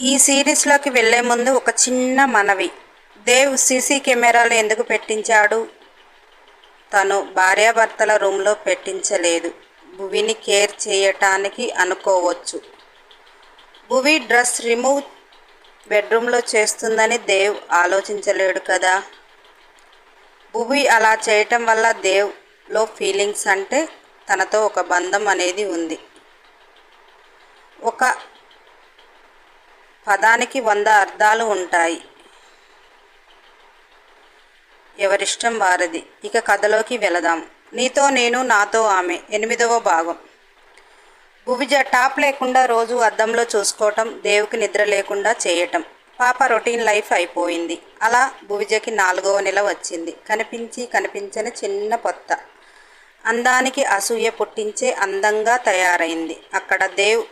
ఈ సిరీస్లోకి వెళ్ళే ముందు ఒక చిన్న మనవి. దేవ్ సీసీ కెమెరాలు ఎందుకు పెట్టించాడు? తను భార్యాభర్తల రూమ్లో పెట్టించలేదు. భువిని కేర్ చేయటానికి అనుకోవచ్చు. భువి డ్రెస్ రిమూవ్ బెడ్రూమ్లో చేస్తుందని దేవ్ ఆలోచించలేడు కదా? భువి అలా చేయటం వల్ల దేవ్లో ఫీలింగ్స్ అంటే తనతో ఒక బంధం అనేది ఉంది. ఒక పదానికి వంద అర్థాలు ఉంటాయి. ఎవరిష్టం వారిది. ఇక కథలోకి వెళదాం. నీతో నేను నాతో ఆమె. ఎనిమిదవ భాగం. భువిజ టాప్ లేకుండా రోజు అద్దంలో చూసుకోవటం దేవుకి నిద్ర లేకుండా చేయటం. పాప రొటీన్ లైఫ్ అయిపోయింది. అలా భువిజకి నాలుగవ నెల వచ్చింది. కనిపించి కనిపించని చిన్న పొత్త. అందానికి అసూయ పుట్టించే అందంగా తయారైంది. అక్కడ దేవ్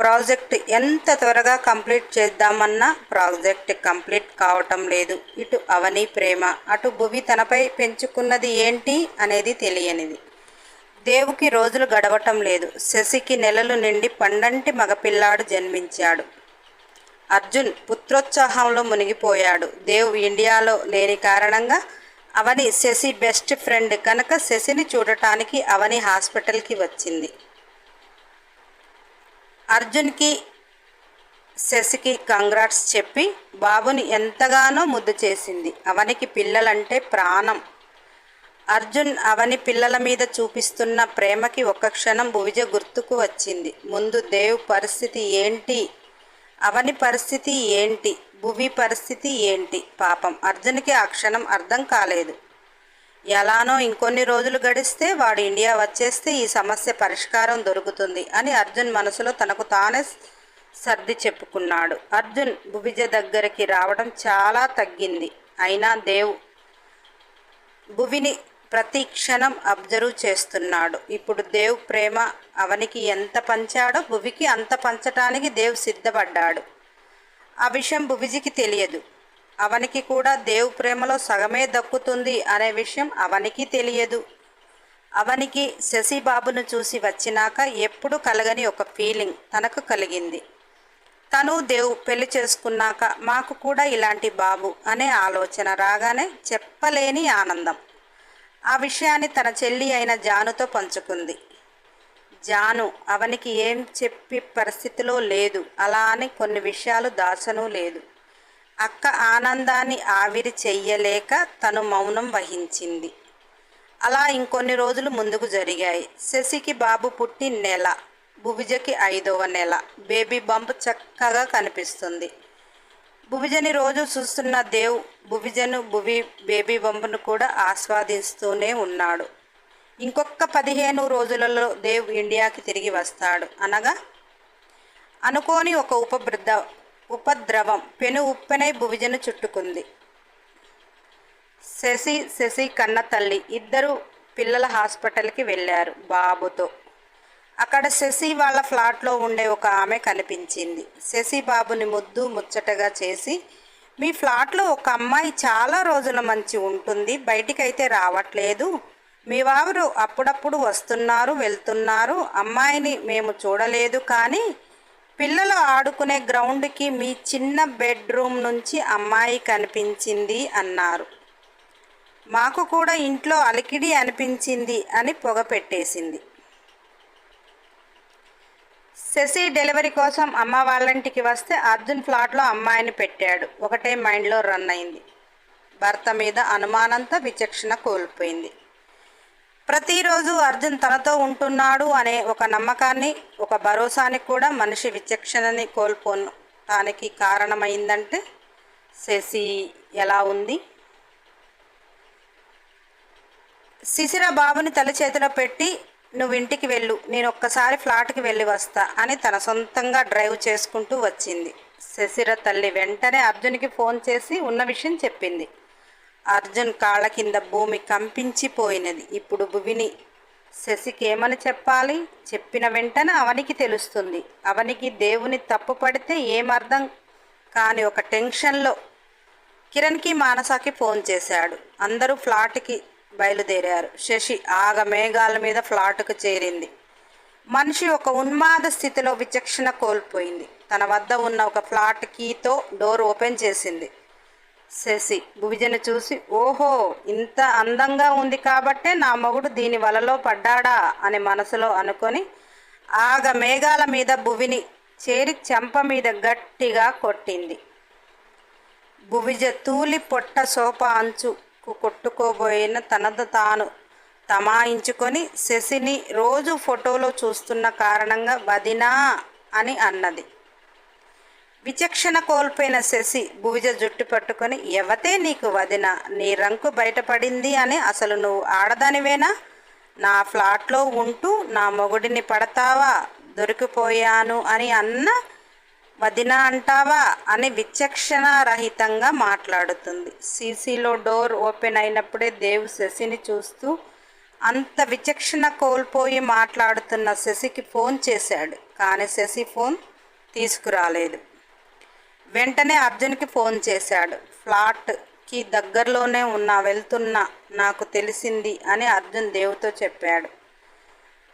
ప్రాజెక్ట్ ఎంత త్వరగా కంప్లీట్ చేద్దామన్నా ప్రాజెక్ట్ కంప్లీట్ కావటం లేదు. ఇటు అవని ప్రేమ అటు భువి తనపై పెంచుకున్నది ఏంటి అనేది తెలియనిది. దేవుకి రోజులు గడవటం లేదు. శశికి నెలలు నిండి పండంటి మగపిల్లాడు జన్మించాడు. అర్జున్ పుత్రోత్సాహంలో మునిగిపోయాడు. దేవ్ ఇండియాలో లేని కారణంగా అవని శశి బెస్ట్ ఫ్రెండ్ కనుక శశిని చూడటానికి అవని హాస్పిటల్కి వచ్చింది. అర్జున్కి శశికి కంగ్రాట్స్ చెప్పి బాబుని ఎంతగానో ముద్దు చేసింది. అవనికి పిల్లలంటే ప్రాణం. అర్జున్ అవని పిల్లల మీద చూపిస్తున్న ప్రేమకి ఒక్క క్షణం భువిజ గుర్తుకు వచ్చింది. ముందు దేవ్ పరిస్థితి ఏంటి? అవని పరిస్థితి ఏంటి? భువి పరిస్థితి ఏంటి? పాపం. అర్జున్కి ఆ క్షణం అర్థం కాలేదు. ఎలానో ఇంకొన్ని రోజులు గడిస్తే వాడు ఇండియా వచ్చేస్తే ఈ సమస్య పరిష్కారం దొరుకుతుంది అని అర్జున్ మనసులో తనకు తానే సర్ది చెప్పుకున్నాడు. అర్జున్ భువిజ దగ్గరికి రావడం చాలా తగ్గింది. అయినా దేవ్ భువిని ప్రతి క్షణం అబ్జర్వ్ చేస్తున్నాడు. ఇప్పుడు దేవ్ ప్రేమ అవనికి ఎంత పంచాడో భువికి అంత పంచటానికి దేవ్ సిద్ధపడ్డాడు. ఆ విషయం భువిజికి తెలియదు. అవనికి కూడా దేవు ప్రేమలో సగమే దక్కుతుంది అనే విషయం అవనికి తెలియదు. అవనికి శశిబాబును చూసి వచ్చినాక ఎప్పుడు కలగని ఒక ఫీలింగ్ తనకు కలిగింది. తను దేవు పెళ్ళి చేసుకున్నాక మాకు కూడా ఇలాంటి బాబు అనే ఆలోచన రాగానే చెప్పలేని ఆనందం. ఆ విషయాన్ని తన చెల్లి అయిన జానుతో పంచుకుంది. జాను అవనికి ఏం చెప్పి పరిస్థితిలో లేదు. అలా అని కొన్ని విషయాలు దాచను లేదు. అక్క ఆనందాన్ని ఆవిరి చెయ్యలేక తను మౌనం వహించింది. అలా ఇంకొన్ని రోజులు ముందుకు జరిగాయి. శశికి బాబు పుట్టి నెల భువిజకి ఐదవ నెల బేబీ బంప్ చక్కగా కనిపిస్తుంది. భువిజని రోజు చూస్తున్న దేవ్ భువిజను భువి బేబీ బంపును కూడా ఆస్వాదిస్తూనే ఉన్నాడు. ఇంకొక పదిహేను రోజులలో దేవ్ ఇండియాకి తిరిగి వస్తాడు అనగా అనుకోని ఒక ఉపబృద్ధ ఉపద్రవం. పెను ఉప్పెనై భువిజను చుట్టుకుంది. శశి శశి కన్న తల్లి. ఇద్దరు పిల్లల హాస్పిటల్కి వెళ్ళారు బాబుతో. అక్కడ శశి వాళ్ళ ఫ్లాట్లో ఉండే ఒక ఆమె కనిపించింది. శశి బాబుని ముద్దు ముచ్చటగా చేసి మీ ఫ్లాట్లో ఒక అమ్మాయి చాలా రోజుల మంచి ఉంటుంది. బయటికైతే రావట్లేదు. మీ వారు అప్పుడప్పుడు వస్తున్నారు వెళ్తున్నారు. అమ్మాయిని మేము చూడలేదు కానీ పిల్లలు ఆడుకునే గ్రౌండ్కి మీ చిన్న బెడ్రూమ్ నుంచి అమ్మాయి కనిపించింది అన్నారు. మాకు కూడా ఇంట్లో అలికిడి అనిపించింది అని పొగ పెట్టేసింది. శశి డెలివరీ కోసం అమ్మ వాళ్ళంటికి వస్తే అర్జున్ ఫ్లాట్లో అమ్మాయిని పెట్టాడు. ఒకటే మైండ్లో రన్ అయింది. భర్త మీద అనుమానంతో విచక్షణ కోల్పోయింది. ప్రతిరోజు అర్జున్ తనతో ఉంటున్నాడు అనే ఒక నమ్మకాన్ని ఒక భరోసాని కూడా మనిషి విచక్షణని కోల్పోతానికి కారణమైందంటే శశి ఎలా ఉంది? శిశిర బాబుని తల చేతిలో పెట్టి నువ్వు ఇంటికి వెళ్ళు నేను ఒక్కసారి ఫ్లాట్కి వెళ్ళి వస్తా అని తన సొంతంగా డ్రైవ్ చేసుకుంటూ వచ్చింది. శశిర తల్లి వెంటనే అర్జున్కి ఫోన్ చేసి ఉన్న విషయం చెప్పింది. అర్జున్ కాళ్ళ కింద భూమి కంపించిపోయినది. ఇప్పుడు భువిని శశికి ఏమని చెప్పాలి? చెప్పిన వెంటనే అవనికి తెలుస్తుంది. అవనికి దేవుని తప్పు పడితే ఏమర్థం? కానీ ఒక టెన్షన్లో కిరణ్కి మానసాకి ఫోన్ చేశాడు. అందరూ ఫ్లాట్కి బయలుదేరారు. శశి ఆగ మేఘాల మీద ఫ్లాట్కు చేరింది. మనిషి ఒక ఉన్మాద స్థితిలో విచక్షణ కోల్పోయింది. తన వద్ద ఉన్న ఒక ఫ్లాట్ కీతో డోర్ ఓపెన్ చేసింది. శశి భువిజను చూసి ఓహో ఇంత అందంగా ఉంది కాబట్టే నా మొగుడు దీని వలలో పడ్డాడా అని మనసులో అనుకొని ఆగ మేఘాల మీద భువిని చేరి చెంప మీద గట్టిగా కొట్టింది. భువిజ తూలి పొట్ట సోప అంచుకు కొట్టుకోబోయిన తనదు తాను తమాయించుకొని శశిని రోజు ఫోటోలో చూస్తున్న కారణంగా వదినా అని అన్నది. విచక్షణ కోల్పోయిన శశి భువిజ జుట్టు పట్టుకొని ఎవతే నీకు వదిన? నీ రంకు బయటపడింది అని అసలు నువ్వు ఆడదానివేనా? నా ఫ్లాట్లో ఉంటూ నా మొగుడిని పడతావా? దొరికిపోయాను అని అన్న వదిన అంటావా? అని విచక్షణ రహితంగా మాట్లాడుతుంది. సీసీలో డోర్ ఓపెన్ అయినప్పుడే దేవు శశిని చూస్తూ అంత విచక్షణ కోల్పోయి మాట్లాడుతున్న శశికి ఫోన్ చేశాడు. కానీ శశి ఫోన్ తీసుకురాలేదు. వెంటనే అర్జున్కి ఫోన్ చేశాడు. ఫ్లాట్కి దగ్గరలోనే ఉన్నా వెళ్తున్నా నాకు తెలిసింది అని అర్జున్ దేవుతో చెప్పాడు.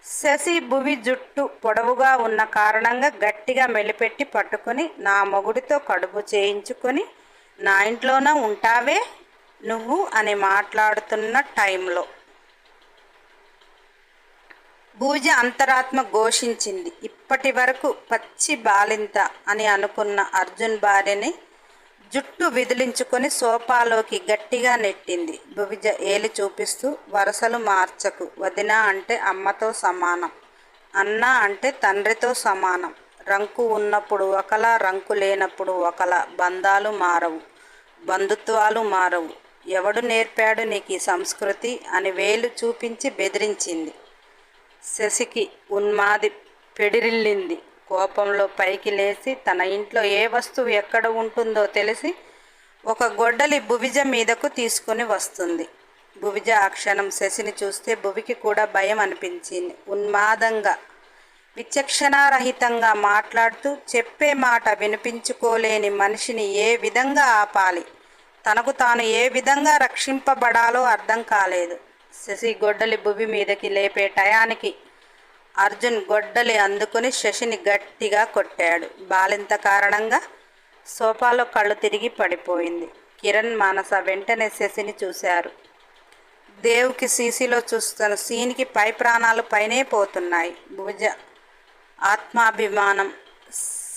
శశి భువి జుట్టు పొడవుగా ఉన్న కారణంగా గట్టిగా మెలిపెట్టి పట్టుకొని నా మొగుడితో కడుపు చేయించుకొని నా ఇంట్లోనే ఉంటావే నువ్వు అని మాట్లాడుతున్న టైంలో భూజ అంతరాత్మ ఘోషించింది. ఇప్పటి వరకు పచ్చి బాలింత అని అనుకున్న అర్జున్ భార్యని జుట్టు విదిలించుకొని సోఫాలోకి గట్టిగా నెట్టింది. భువిజ ఏలి చూపిస్తూ వరసలు మార్చకు. వదిన అంటే అమ్మతో సమానం. అన్న అంటే తండ్రితో సమానం. రంకు ఉన్నప్పుడు ఒకలా రంకు లేనప్పుడు ఒకలా. బంధాలు మారవు. బంధుత్వాలు మారవు. ఎవడు నేర్పాడు నీకు ఈ సంస్కృతి? అని వేలు చూపించి బెదిరించింది. శశికి ఉన్మాది పెడిరిల్లింది. కోపంలో పైకి లేచి తన ఇంట్లో ఏ వస్తువు ఎక్కడ ఉంటుందో తెలిసి ఒక గొడ్డలి భువిజ మీదకు తీసుకుని వస్తుంది. భువిజ ఆ క్షణం శశిని చూస్తే భువికి కూడా భయం అనిపించింది. ఉన్మాదంగా విచక్షణారహితంగా మాట్లాడుతూ చెప్పే మాట వినిపించుకోలేని మనిషిని ఏ విధంగా ఆపాలి? తనకు తాను ఏ విధంగా రక్షింపబడాలో అర్థం కాలేదు. శశి గొడ్డలి భువి మీదకి లేపే టయానికి అర్జున్ గొడ్డలి అందుకుని శశిని గట్టిగా కొట్టాడు. బాలింత కారణంగా సోఫాలో కళ్ళు తిరిగి పడిపోయింది. కిరణ్ మానస వెంటనే శశిని చూశారు. దేవుకి సీసీలో చూస్తున్న సీన్కి పై ప్రాణాలు పైనే పోతున్నాయి. భుజ ఆత్మాభిమానం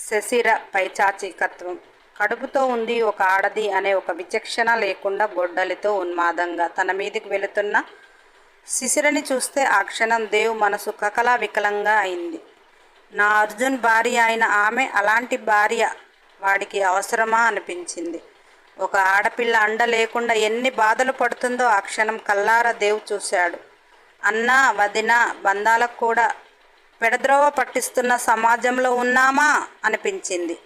శశిర పైచాచికత్వం కడుపుతో ఉంది ఒక ఆడది అనే ఒక విచక్షణ లేకుండా గొడ్డలితో ఉన్మాదంగా తన మీదకి వెళుతున్న శిశిరని చూస్తే ఆ క్షణం దేవు మనసు కకలా వికలంగా అయింది. నా అర్జున్ భార్య అయిన ఆమె అలాంటి భార్య వాడికి అవసరమా అనిపించింది. ఒక ఆడపిల్ల అండ లేకుండా ఎన్ని బాధలు పడుతుందో ఆ క్షణం కల్లార దేవు చూశాడు. అన్నా వదిన బంధాలకు కూడా పెడద్రోవ పట్టిస్తున్న సమాజంలో ఉన్నామా అనిపించింది.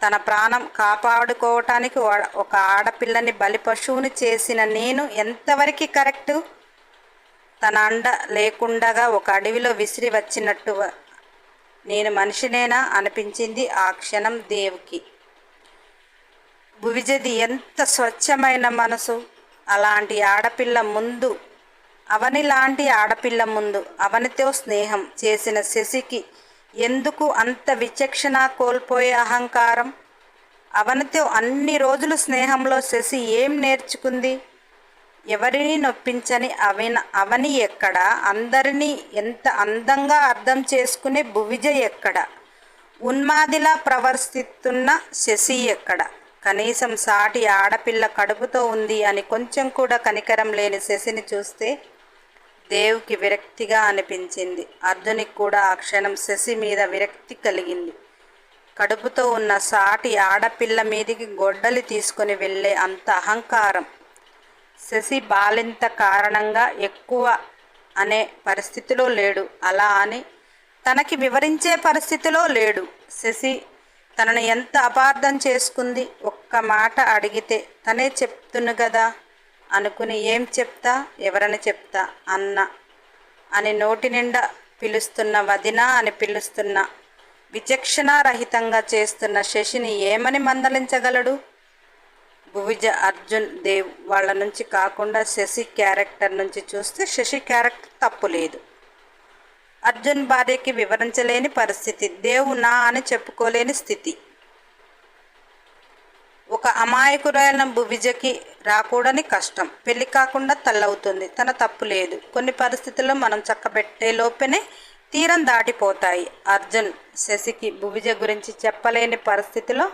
తన ప్రాణం కాపాడుకోవటానికి ఒక ఆడపిల్లని బలి పశువుని చేసిన నేను ఎంతవరకు కరెక్టు? తన అండ లేకుండగా ఒక అడవిలో విసిరి వచ్చినట్టు నేను మనిషినేనా అనిపించింది ఆ క్షణం దేవుకి. భువిజది ఎంత స్వచ్ఛమైన మనసు. అలాంటి ఆడపిల్ల ముందు అవని లాంటి ఆడపిల్ల ముందు అవనితో స్నేహం చేసిన శశికి ఎందుకు అంత విచక్షణ కోల్పోయే అహంకారం? అవనితో అన్ని రోజులు స్నేహంలో శశి ఏం నేర్చుకుంది? ఎవరిని నొప్పించని అవిన అవని ఎక్కడ? అందరినీ ఎంత అందంగా అర్థం చేసుకునే భువిజ ఎక్కడ? ఉన్మాదిలా ప్రవర్తిస్తున్న శశి ఎక్కడ? కనీసం సాటి ఆడపిల్ల కడుపుతో ఉంది అని కొంచెం కూడా కనికరం లేని శశిని చూస్తే దేవుకి విరక్తిగా అనిపించింది. అర్జునికి కూడా ఆ క్షణం శశి మీద విరక్తి కలిగింది. కడుపుతో ఉన్న సాటి ఆడపిల్ల మీదికి గొడ్డలి తీసుకొని వెళ్ళే అంత అహంకారం శశి బాలింత కారణంగా ఎక్కువ అనే పరిస్థితిలో లేడు. అలా అని తనకి వివరించే పరిస్థితిలో లేడు. శశి తనను ఎంత అపార్థం చేసుకుంది? ఒక్క మాట అడిగితే తనే చెప్తును కదా అనుకుని ఏం చెప్తా? ఎవరని చెప్తా? అన్న అని నోటి నిండా పిలుస్తున్న వదినా అని పిలుస్తున్న విచక్షణారహితంగా చేస్తున్న శశిని ఏమని మందలించగలడు? భువిజ అర్జున్ దేవ్ వాళ్ళ నుంచి కాకుండా శశి క్యారెక్టర్ నుంచి చూస్తే శశి క్యారెక్టర్ తప్పు లేదు. అర్జున్ భార్యకి వివరించలేని పరిస్థితి దేవు నా అని చెప్పుకోలేని స్థితి. ఒక అమాయకురైన భువిజకి రాకూడని కష్టం పెళ్ళి కాకుండా తల్లవుతుంది తన తప్పు లేదు. కొన్ని పరిస్థితుల్లో మనం చక్కబెట్టే లోపనే తీరం దాటిపోతాయి. అర్జున్ శశికి భువిజ గురించి చెప్పలేని పరిస్థితిలో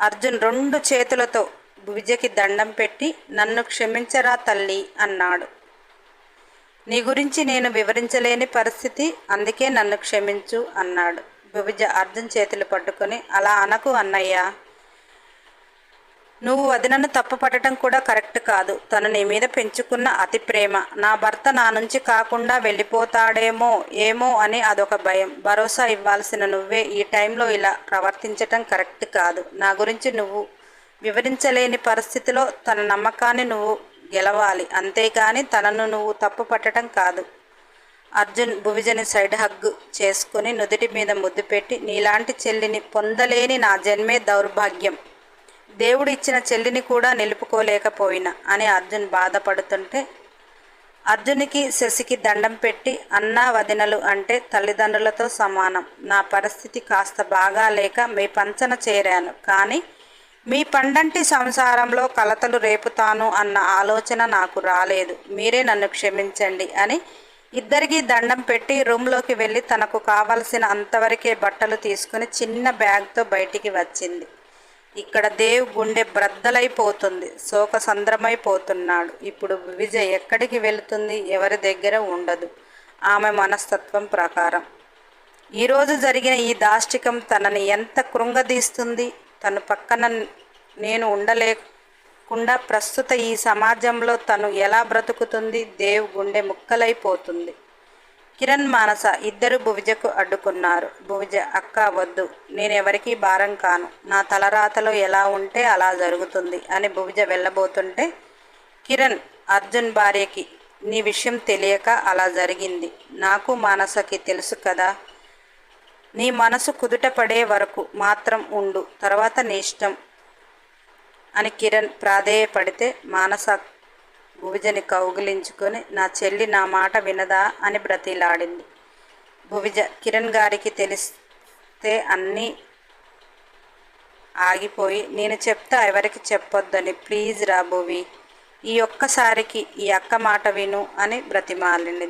అర్జున్ రెండు చేతులతో భువిజకి దండం పెట్టి నన్ను క్షమించరా తల్లి అన్నాడు. నీ గురించి నేను వివరించలేని పరిస్థితి అందుకే నన్ను క్షమించు అన్నాడు. భువిజ అర్జున్ చేతులు పట్టుకొని అలా అనకు అన్నయ్య. నువ్వు వదినను తప్పు పట్టడం కూడా కరెక్ట్ కాదు. తను నీ మీద పెంచుకున్న అతి ప్రేమ. నా భర్త నా నుంచి కాకుండా వెళ్ళిపోతాడేమో ఏమో అని అదొక భయం. భరోసా ఇవ్వాల్సిన నువ్వే ఈ టైంలో ఇలా ప్రవర్తించటం కరెక్ట్ కాదు. నా గురించి నువ్వు వివరించలేని పరిస్థితిలో తన నమ్మకాన్ని నువ్వు గెలవాలి. అంతేగాని తనను నువ్వు తప్పు పట్టడం కాదు. అర్జున్ భువిజని సైడ్ హగ్ చేసుకుని నుదుటి మీద ముద్దు పెట్టి నీలాంటి చెల్లిని పొందలేని నా జన్మే దౌర్భాగ్యం. దేవుడు ఇచ్చిన చెల్లిని కూడా నిలుపుకోలేకపోయినా అని అర్జున్ బాధపడుతుంటే అర్జునికి శశికి దండం పెట్టి అన్నా వదినలు అంటే తల్లిదండ్రులతో సమానం. నా పరిస్థితి కాస్త బాగా లేక మీ పంచన చేరాను. కానీ మీ పండంటి సంసారంలో కలతలు రేపుతాను అన్న ఆలోచన నాకు రాలేదు. మీరే నన్ను క్షమించండి అని ఇద్దరికీ దండం పెట్టి రూమ్లోకి వెళ్ళి తనకు కావలసిన అంతవరకే బట్టలు తీసుకుని చిన్న బ్యాగ్తో బయటికి వచ్చింది. ఇక్కడ దేవ్ గుండె బ్రద్దలైపోతుంది. శోక సంద్రమైపోతున్నాడు ఇప్పుడు విజయ్ ఎక్కడికి వెళుతుంది? ఎవరి దగ్గర ఉండదు. ఆమె మనస్తత్వం ప్రకారం. ఈరోజు జరిగిన ఈ దాష్టికం తనని ఎంత కృంగదీస్తుంది? తను పక్కన నేను ఉండలేకుండా ప్రస్తుత ఈ సమాజంలో తను ఎలా బ్రతుకుతుంది? దేవ్ గుండె ముక్కలైపోతుంది. కిరణ్ మానస ఇద్దరు భువిజకు అడ్డుకున్నారు. భువిజ అక్క వద్దు. నేనెవరికీ భారం కాను. నా తలరాతలో ఎలా ఉంటే అలా జరుగుతుంది అని భువిజ వెళ్ళబోతుంటే కిరణ్ అర్జున్ భార్యకి నీ విషయం తెలియక అలా జరిగింది. నాకు మానసకి తెలుసు కదా. నీ మనసు కుదుట పడే వరకు మాత్రం ఉండు. తర్వాత నీ ఇష్టం అని కిరణ్ ప్రాధేయపడితే మానస భువిజని కౌగిలించుకొని నా చెల్లి నా మాట వినదా అని బ్రతిలాడింది. భువిజ కిరణ్ గారికి తెలిస్తే అన్నీ ఆగిపోయి నేను చెప్తా ఎవరికి చెప్పొద్దని ప్లీజ్ రా భువి ఈ ఒక్కసారికి ఈ అక్క మాట విను అని బ్రతిమాలింది.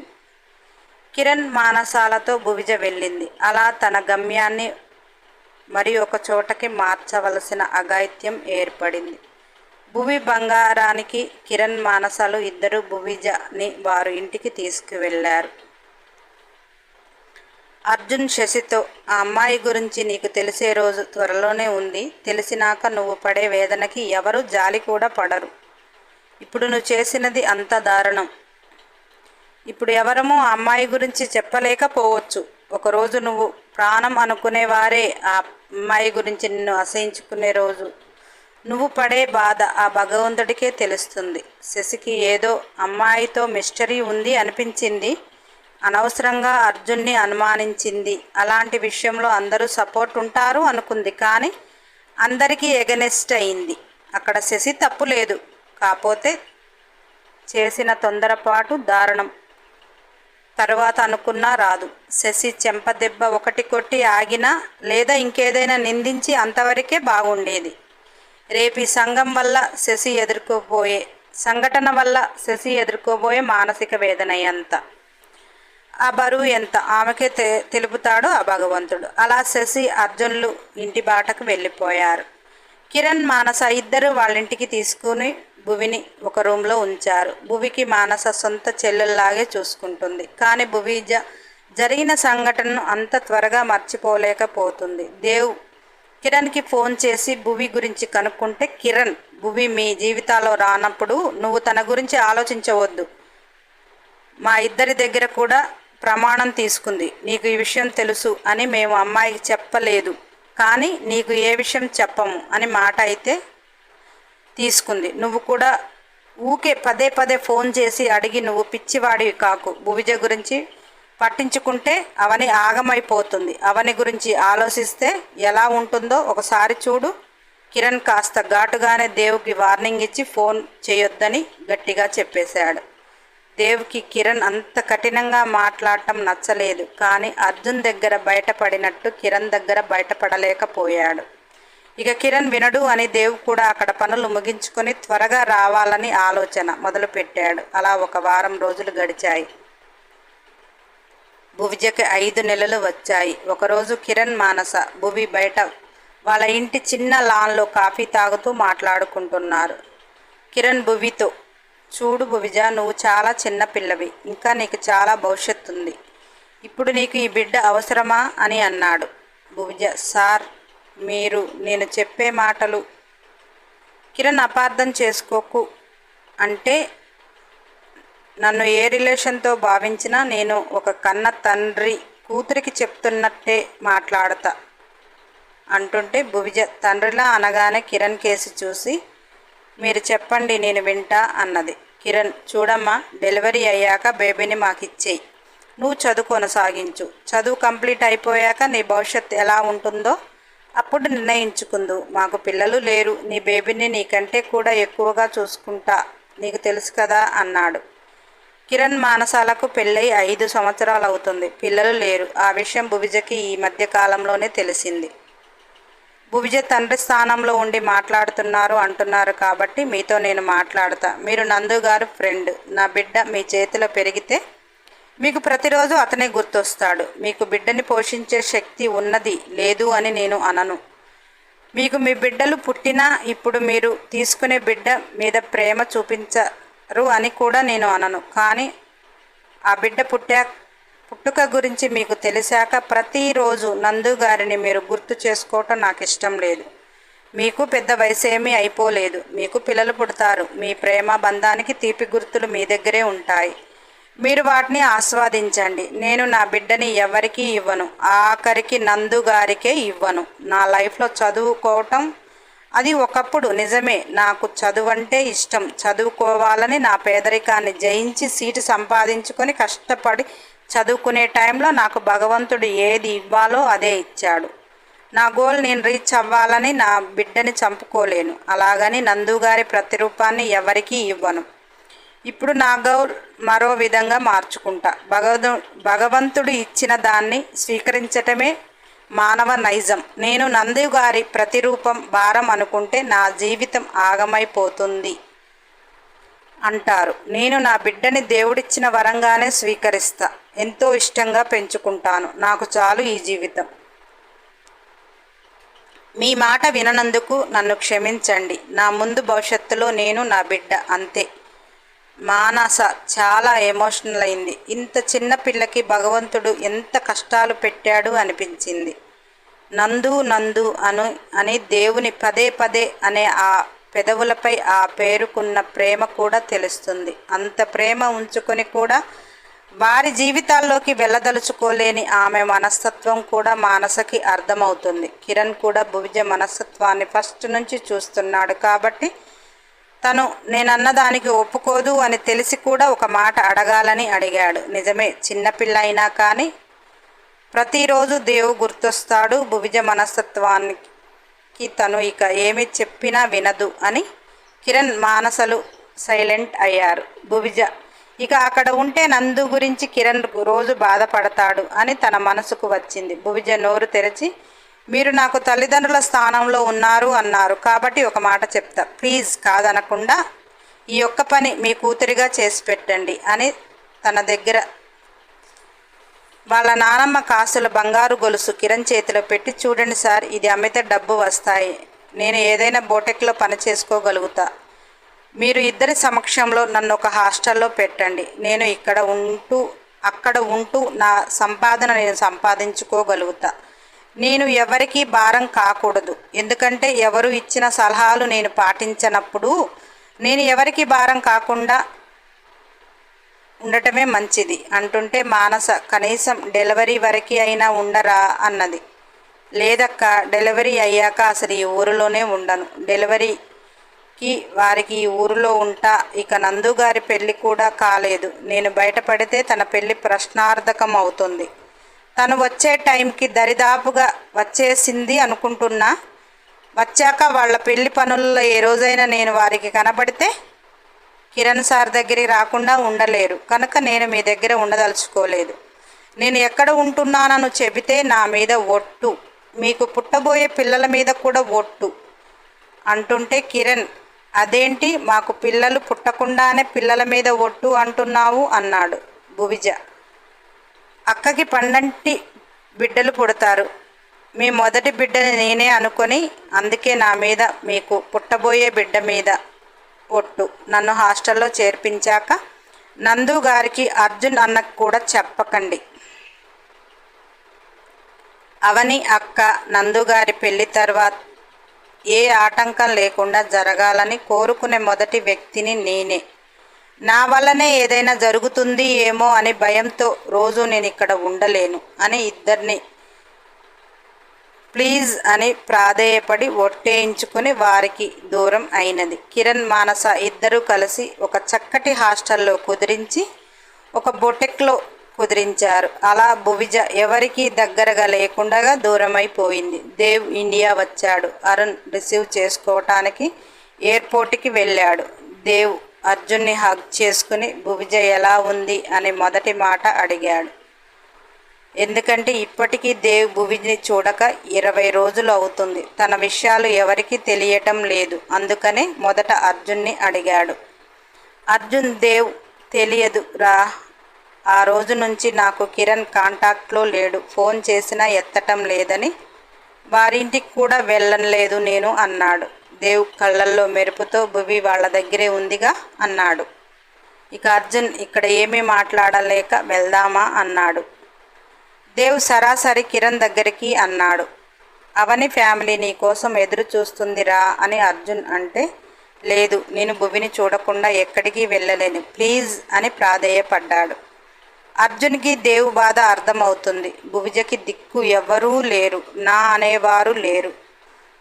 కిరణ్ మానసాలతో భువిజ వెళ్ళింది. అలా తన గమ్యాన్ని మరి ఒక చోటకి మార్చవలసిన అగాయిత్యం ఏర్పడింది. భువి బంగారానికి కిరణ్ మానసాలు ఇద్దరు భువిజని వారు ఇంటికి తీసుకువెళ్ళారు. అర్జున్ శశితో ఆ అమ్మాయి గురించి నీకు తెలిసే రోజు త్వరలోనే ఉంది. తెలిసినాక నువ్వు పడే వేదనకి ఎవరు జాలి కూడా పడరు. ఇప్పుడు నువ్వు చేసినది అంత దారుణం. ఇప్పుడు ఎవరమో ఆ అమ్మాయి గురించి చెప్పలేకపోవచ్చు. ఒకరోజు నువ్వు ప్రాణం అనుకునేవారే ఆ అమ్మాయి గురించి నిన్ను అసహించుకునే రోజు. నువ్వు పడే బాధ ఆ భగవంతుడికే తెలుస్తుంది. శశికి ఏదో అమ్మాయితో మిస్టరీ ఉంది అనిపించింది. అనవసరంగా అర్జున్ని అనుమానించింది. అలాంటి విషయంలో అందరూ సపోర్ట్ ఉంటారు అనుకుంది. కానీ అందరికీ ఎగనెస్ట్ అయింది. అక్కడ శశి తప్పు లేదు. కాకపోతే చేసిన తొందరపాటు దారుణం. తరువాత అనుకున్నా రాదు. శశి చెంపదెబ్బ ఒకటి కొట్టి ఆగినా లేదా ఇంకేదైనా నిందించి అంతవరకే బాగుండేది. రేపు సంఘం వల్ల శశి ఎదుర్కోబోయే సంఘటన వల్ల శశి ఎదుర్కోబోయే మానసిక వేదన ఎంత? ఆ బరువు ఎంత? ఆమెకే తె తెలుపుతాడు ఆ భగవంతుడు. అలా శశి అర్జున్లు ఇంటి బాటకు వెళ్ళిపోయారు. కిరణ్ మానస ఇద్దరు వాళ్ళింటికి తీసుకుని భువిని ఒక రూమ్లో ఉంచారు. భువికి మానస సొంత చెల్లెల్లాగే చూసుకుంటుంది. కానీ భువి జ జరిగిన సంఘటనను అంత త్వరగా మర్చిపోలేకపోతుంది. దేవ్ కిరణ్కి ఫోన్ చేసి భువి గురించి కనుక్కుంటే కిరణ్ భువి మీ జీవితాల్లో రానప్పుడు నువ్వు తన గురించి ఆలోచించవద్దు. మా ఇద్దరి దగ్గర కూడా ప్రమాణం తీసుకుంది. నీకు ఈ విషయం తెలుసు అని మేము అమ్మాయికి చెప్పలేదు. కానీ నీకు ఏ విషయం చెప్పము అని మాట అయితే తీసుకుంది. నువ్వు కూడా ఊకే పదే పదే ఫోన్ చేసి అడిగి నువ్వు పిచ్చివాడివి కాకు. భువిజ గురించి పట్టించుకుంటే అవని ఆగమైపోతుంది. అవని గురించి ఆలోచిస్తే ఎలా ఉంటుందో ఒకసారి చూడు. కిరణ్ కాస్త ఘాటుగానే దేవుకి వార్నింగ్ ఇచ్చి ఫోన్ చేయొద్దని గట్టిగా చెప్పేశాడు. దేవుకి కిరణ్ అంత కఠినంగా మాట్లాడటం నచ్చలేదు. కానీ అర్జున్ దగ్గర బయటపడినట్టు కిరణ్ దగ్గర బయటపడలేకపోయాడు. ఇక కిరణ్ వినడు అని దేవ్ కూడా అక్కడ పనులు ముగించుకొని త్వరగా రావాలని ఆలోచన మొదలుపెట్టాడు. అలా ఒక వారం రోజులు గడిచాయి. భువిజకి ఐదు నెలలు వచ్చాయి. ఒకరోజు కిరణ్ మానస భువి బయట వాళ్ళ ఇంటి చిన్న లాన్లో కాఫీ తాగుతూ మాట్లాడుకుంటున్నారు. కిరణ్ భువితో చూడు భువిజ నువ్వు చాలా చిన్న పిల్లవి. ఇంకా నీకు చాలా భవిష్యత్తు ఉంది ఇప్పుడు నీకు ఈ బిడ్డ అవసరమా? అని అన్నాడు. భువిజ సార్ మీరు నేను చెప్పే మాటలు కిరణ్ అపార్థం చేసుకోకు అంటే నన్ను ఏ రిలేషన్తో భావించినా నేను ఒక కన్న తండ్రి కూతురికి చెప్తున్నట్టే మాట్లాడతా అంటుంటే భువిజ తండ్రిలా అనగానే కిరణ్ కేసు చూసి మీరు చెప్పండి నేను వింటా అన్నది. కిరణ్ చూడమ్మా డెలివరీ అయ్యాక బేబీని మాకిచ్చేయి. నువ్వు చదువు కొనసాగించు. చదువు కంప్లీట్ అయిపోయాక నీ భవిష్యత్ ఎలా ఉంటుందో అప్పుడు నిర్ణయించుకుందు. మాకు పిల్లలు లేరు. నీ బేబీని నీకంటే కూడా ఎక్కువగా చూసుకుంటా. నీకు తెలుసు కదా అన్నాడు. కిరణ్ మానసాలకు పెళ్ళై ఐదు సంవత్సరాలు అవుతుంది పిల్లలు లేరు. ఆ విషయం భువిజకి ఈ మధ్య కాలంలోనే తెలిసింది. భువిజ తండ్రి స్థానంలో ఉండి మాట్లాడుతున్నారు అంటున్నారు కాబట్టి మీతో నేను మాట్లాడతా. మీరు నందు గారు ఫ్రెండ్. నా బిడ్డ మీ చేతిలో పెరిగితే మీకు ప్రతిరోజు అతనే గుర్తొస్తాడు. మీకు బిడ్డని పోషించే శక్తి ఉన్నది లేదు అని నేను అనను. మీకు మీ బిడ్డలు పుట్టినా ఇప్పుడు మీరు తీసుకునే బిడ్డ మీద ప్రేమ చూపించరు అని కూడా నేను అనను. కానీ ఆ బిడ్డ పుట్టా పుట్టుక గురించి మీకు తెలిసాక ప్రతిరోజు నందు గారిని మీరు గుర్తు చేసుకోవటం నాకు ఇష్టం లేదు. మీకు పెద్ద వయసు ఏమీ అయిపోలేదు. మీకు పిల్లలు పుడతారు. మీ ప్రేమ బంధానికి తీపి గుర్తులు మీ దగ్గరే ఉంటాయి. మీరు వాటిని ఆస్వాదించండి. నేను నా బిడ్డని ఎవరికీ ఇవ్వను. ఆఖరికి నందు గారికే ఇవ్వను. నా లైఫ్లో చదువుకోవటం అది ఒకప్పుడు నిజమే. నాకు చదువు అంటే ఇష్టం. చదువుకోవాలని నా పేదరికాన్ని జయించి సీటు సంపాదించుకొని కష్టపడి చదువుకునే టైంలో నాకు భగవంతుడు ఏది ఇవ్వాలో అదే ఇచ్చాడు. నా గోల్ నేను రీచ్ అవ్వాలని నా బిడ్డని చంపుకోలేను. అలాగని నందుగారి ప్రతిరూపాన్ని ఎవరికీ ఇవ్వను. ఇప్పుడు నా గౌల్ మరో విధంగా మార్చుకుంటా. భగవదు భగవంతుడు ఇచ్చిన దాన్ని స్వీకరించటమే మానవ నైజం. నేను నందు గారి ప్రతిరూపం భారం అనుకుంటే నా జీవితం ఆగమైపోతుంది అంటారు. నేను నా బిడ్డని దేవుడిచ్చిన వరంగానే స్వీకరిస్తా. ఎంతో ఇష్టంగా పెంచుకుంటాను. నాకు చాలు ఈ జీవితం. మీ మాట విననందుకు నన్ను క్షమించండి. నా ముందు భవిష్యత్తులో నేను నా బిడ్డ అంతే. మానస చాలా ఎమోషనల్ అయింది. ఇంత చిన్న పిల్లకి భగవంతుడు ఎంత కష్టాలు పెట్టాడు అనిపించింది. నందు నందు అను అని దేవుని పదే పదే అనే ఆ పెదవులపై ఆ పేరుకున్న ప్రేమ కూడా తెలుస్తుంది. అంత ప్రేమ ఉంచుకొని కూడా వారి జీవితాల్లోకి వెళ్ళదలుచుకోలేని ఆమె మనస్తత్వం కూడా మానసకి అర్థమవుతుంది. కిరణ్ కూడా భువిజ మనస్తత్వాన్ని ఫస్ట్ నుంచి చూస్తున్నాడు కాబట్టి తను నేనన్న దానికి ఒప్పుకోదు అని తెలిసి కూడా ఒక మాట అడగాలని అడిగాడు. నిజమే చిన్నపిల్ల అయినా కానీ ప్రతిరోజు దేవు గుర్తొస్తాడు. భువిజ మనస్తత్వానికి తను ఇక ఏమి చెప్పినా వినదు అని కిరణ్ మానసలు సైలెంట్ అయ్యారు. భువిజ ఇక అక్కడ ఉంటే నందు గురించి కిరణ్ రోజు బాధపడతాడు అని తన మనసుకు వచ్చింది. భువిజ నోరు తెరిచి మీరు నాకు తల్లిదండ్రుల స్థానంలో ఉన్నారు అన్నారు. కాబట్టి ఒక మాట చెప్తా. ప్లీజ్ కాదనకుండా ఈ యొక్క పని మీ కూతురిగా చేసి పెట్టండి అని తన దగ్గర వాళ్ళ నానమ్మ కాసుల బంగారు గొలుసు కిరణ్ చేతిలో పెట్టి చూడండి సార్ ఇది అమ్మితే డబ్బు వస్తాయి. నేను ఏదైనా బోటెక్లో పని చేసుకోగలుగుతా. మీరు ఇద్దరి సమక్షంలో నన్ను ఒక హాస్టల్లో పెట్టండి. నేను ఇక్కడ ఉంటూ అక్కడ ఉంటూ నా సంపాదన నేను సంపాదించుకోగలుగుతా. నేను ఎవరికీ భారం కాకూడదు. ఎందుకంటే ఎవరు ఇచ్చిన సలహాలు నేను పాటించనప్పుడు నేను ఎవరికి భారం కాకుండా ఉండటమే మంచిది. అంటుంటే మానస కనీసం డెలివరీ వరకు అయినా ఉండరా? అన్నది. లేదక్క డెలివరీ అయ్యాక అసలు ఈ ఊరిలోనే ఉండను. డెలివరీకి వారికి ఈ ఊరిలో ఉంటా. ఇక నందు గారి కూడా కాలేదు. నేను బయటపడితే తన పెళ్ళి ప్రశ్నార్థకం అవుతుంది తను వచ్చే టైంకి దరిదాపుగా వచ్చేసింది అనుకుంటున్నా. వచ్చాక వాళ్ళ పెళ్ళి పనుల్లో ఏ రోజైనా నేను వారికి కనబడితే కిరణ్ సార్ దగ్గరికి రాకుండా ఉండలేరు. కనుక నేను మీ దగ్గర ఉండదలుచుకోలేదు. నేను ఎక్కడ ఉంటున్నానని చెబితే నా మీద ఒట్టు. మీకు పుట్టబోయే పిల్లల మీద కూడా ఒట్టు అంటుంటే కిరణ్ అదేంటి? మాకు పిల్లలు పుట్టకుండానే పిల్లల మీద ఒట్టు అంటున్నావు అన్నాడు. భువిజ అక్కకి పండంటి బిడ్డలు పుడతారు. మీ మొదటి బిడ్డని నేనే అనుకొని అందుకే నా మీద మీకు పుట్టబోయే బిడ్డ మీద ఒట్టు నన్ను హాస్టల్లో చేర్పించాక నందు గారికి అర్జున్ అన్నకు కూడా చెప్పకండి. అవని అక్క నందుగారి పెళ్ళి తర్వాత ఏ ఆటంకం లేకుండా జరగాలని కోరుకునే మొదటి వ్యక్తిని నేనే. నా వల్లనే ఏదైనా జరుగుతుంది ఏమో అనే భయంతో రోజు నేను ఇక్కడ ఉండలేను అని ఇద్దరిని ప్లీజ్ అని ప్రాధేయపడి ఒట్టేయించుకుని వారికి దూరం అయినది. కిరణ్ మానస ఇద్దరూ కలిసి ఒక చక్కటి హాస్టల్లో కుదిరించి ఒక బొటెక్లో కుదిరించారు. అలా భువిజ ఎవరికీ దగ్గరగా లేకుండా దూరమైపోయింది. దేవ్ ఇండియా వచ్చాడు. అరుణ్ రిసీవ్ చేసుకోవటానికి ఎయిర్పోర్ట్కి వెళ్ళాడు. దేవ్ అర్జున్ని హగ్ చేసుకుని భువిజ ఎలా ఉంది? అని మొదటి మాట అడిగాడు. ఎందుకంటే ఇప్పటికీ దేవ్ భువిని చూడక ఇరవై రోజులు అవుతుంది. తన విషయాలు ఎవరికి తెలియటం లేదు. అందుకనే మొదట అర్జున్ని అడిగాడు. అర్జున్ దేవ్ తెలియదు రా. ఆ రోజు నుంచి నాకు కిరణ్ కాంటాక్ట్లో లేడు. ఫోన్ చేసినా ఎత్తటం లేదని వారింటికి కూడా వెళ్ళలేదు నేను అన్నాడు. దేవ్ కళ్ళల్లో మెరుపుతో భువి వాళ్ళ దగ్గరే ఉందిగా అన్నాడు. ఇక అర్జున్ ఇక్కడ ఏమీ మాట్లాడలేక వెళ్దామా అన్నాడు. దేవ్ సరాసరి కిరణ్ దగ్గరికి అన్నాడు. అవని ఫ్యామిలీ నీ కోసం ఎదురు చూస్తుందిరా అని అర్జున్ అంటే లేదు నేను భువిని చూడకుండా ఎక్కడికి వెళ్ళలేను ప్లీజ్ అని ప్రాధేయపడ్డాడు. అర్జున్కి దేవు బాధ అర్థమవుతుంది. భువిజకి దిక్కు ఎవరూ లేరు నా అనేవారు లేరు.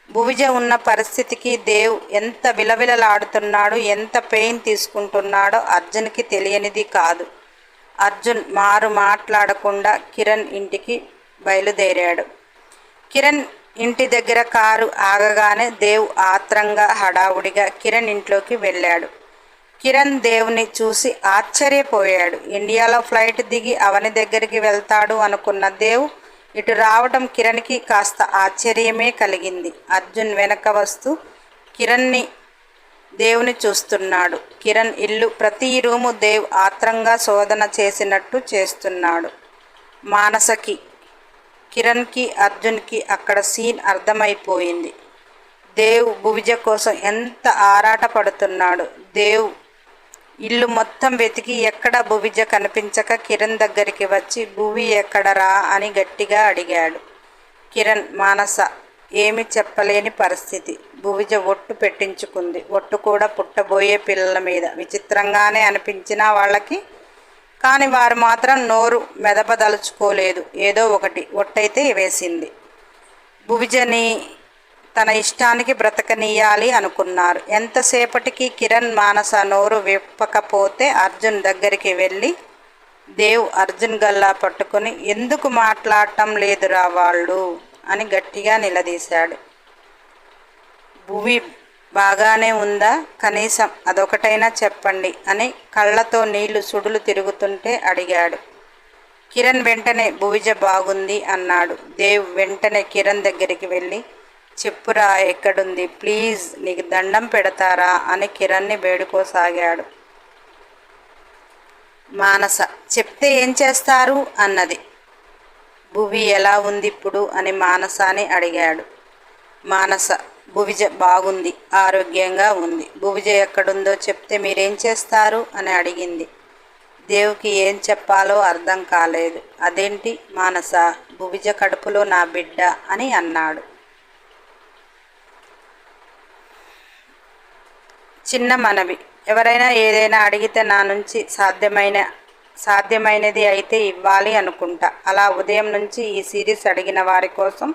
భువిజ ఉన్న పరిస్థితికి దేవ్ ఎంత విలవిలలాడుతున్నాడు ఎంత పెయిన్ తీసుకుంటున్నాడో అర్జున్కి తెలియనిది కాదు. అర్జున్ మారు మాట్లాడకుండా కిరణ్ ఇంటికి బయలుదేరాడు. కిరణ్ ఇంటి దగ్గర కారు ఆగగానే దేవ్ ఆత్రంగా హడావుడిగా కిరణ్ ఇంట్లోకి వెళ్ళాడు. కిరణ్ దేవుని చూసి ఆశ్చర్యపోయాడు. ఇండియాలో ఫ్లైట్ దిగి అవని దగ్గరికి వెళ్తాడు అనుకున్న దేవ్ ఇటు రావడం కిరణ్కి కాస్త ఆశ్చర్యమే కలిగింది. అర్జున్ వెనక వస్తూ కిరణ్ని దేవుని చూస్తున్నాడు. కిరణ్ ఇల్లు ప్రతి రూము దేవ్ ఆత్రంగా శోధన చేసినట్టు చేస్తున్నాడు. మానసకి కిరణ్కి అర్జున్కి అక్కడ సీన్ అర్థమైపోయింది. దేవ్ భువిజ కోసం ఎంత ఆరాట పడుతున్నాడు దేవ్ ఇల్లు మొత్తం వెతికి ఎక్కడ భువిజ కనిపించక కిరణ్ దగ్గరికి వచ్చి భువి ఎక్కడరా? అని గట్టిగా అడిగాడు. కిరణ్ మానస ఏమి చెప్పలేని పరిస్థితి. భువిజ ఒట్టు పెట్టించుకుంది. ఒట్టు కూడా పుట్టబోయే పిల్లల మీద. విచిత్రంగానే అనిపించిన వాళ్ళకి. కానీ వారు మాత్రం నోరు మెదపదలుచుకోలేదు. ఏదో ఒకటి ఒట్టయితే వేసింది. భువిజని తన ఇష్టానికి బ్రతకనీయాలి అనుకున్నారు. ఎంతసేపటికి కిరణ్ మానస నోరు విప్పకపోతే అర్జున్ దగ్గరికి వెళ్ళి దేవ్ అర్జున్ గల్లా పట్టుకొని ఎందుకు మాట్లాడటం లేదురా వాళ్ళు? అని గట్టిగా నిలదీశాడు. భువి బాగానే ఉందా? కనీసం అదొకటైనా చెప్పండి అని కళ్ళతో నీళ్ళు సుడులు తిరుగుతుంటే అడిగాడు. కిరణ్ వెంటనే భువిజ బాగుంది అన్నాడు. దేవ్ వెంటనే కిరణ్ దగ్గరికి వెళ్ళి చెప్పురా ఎక్కడుంది? ప్లీజ్ నీకు దండం పెడతారా? అని కిరణ్ని వేడుకోసాగాడు. మానస చెప్తే ఏం చేస్తారు? అన్నది. భువి ఎలా ఉంది ఇప్పుడు? అని మానసాని అడిగాడు. మానస భువిజ బాగుంది ఆరోగ్యంగా ఉంది. భువిజ ఎక్కడుందో చెప్తే మీరేం చేస్తారు? అని అడిగింది. దేవుకి ఏం చెప్పాలో అర్థం కాలేదు. అదేంటి? మానస భువిజ కడుపులో నా బిడ్డ అని అన్నాడు. చిన్న మనవి. ఎవరైనా ఏదైనా అడిగితే నా నుంచి సాధ్యమైన సాధ్యమైనది అయితే ఇవ్వాలి అనుకుంటా. అలా ఉదయం నుంచి ఈ సిరీస్ అడిగిన వారి కోసం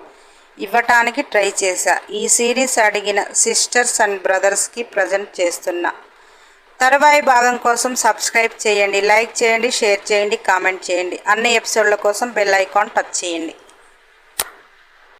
ఇవ్వటానికి ట్రై చేశా. ఈ సిరీస్ అడిగిన సిస్టర్స్ అండ్ బ్రదర్స్కి ప్రజెంట్ చేస్తున్నా. తరువాయి భాగం కోసం సబ్స్క్రైబ్ చేయండి లైక్ చేయండి షేర్ చేయండి కామెంట్ చేయండి. అన్ని ఎపిసోడ్ల కోసం బెల్ ఐకాన్ టచ్ చేయండి.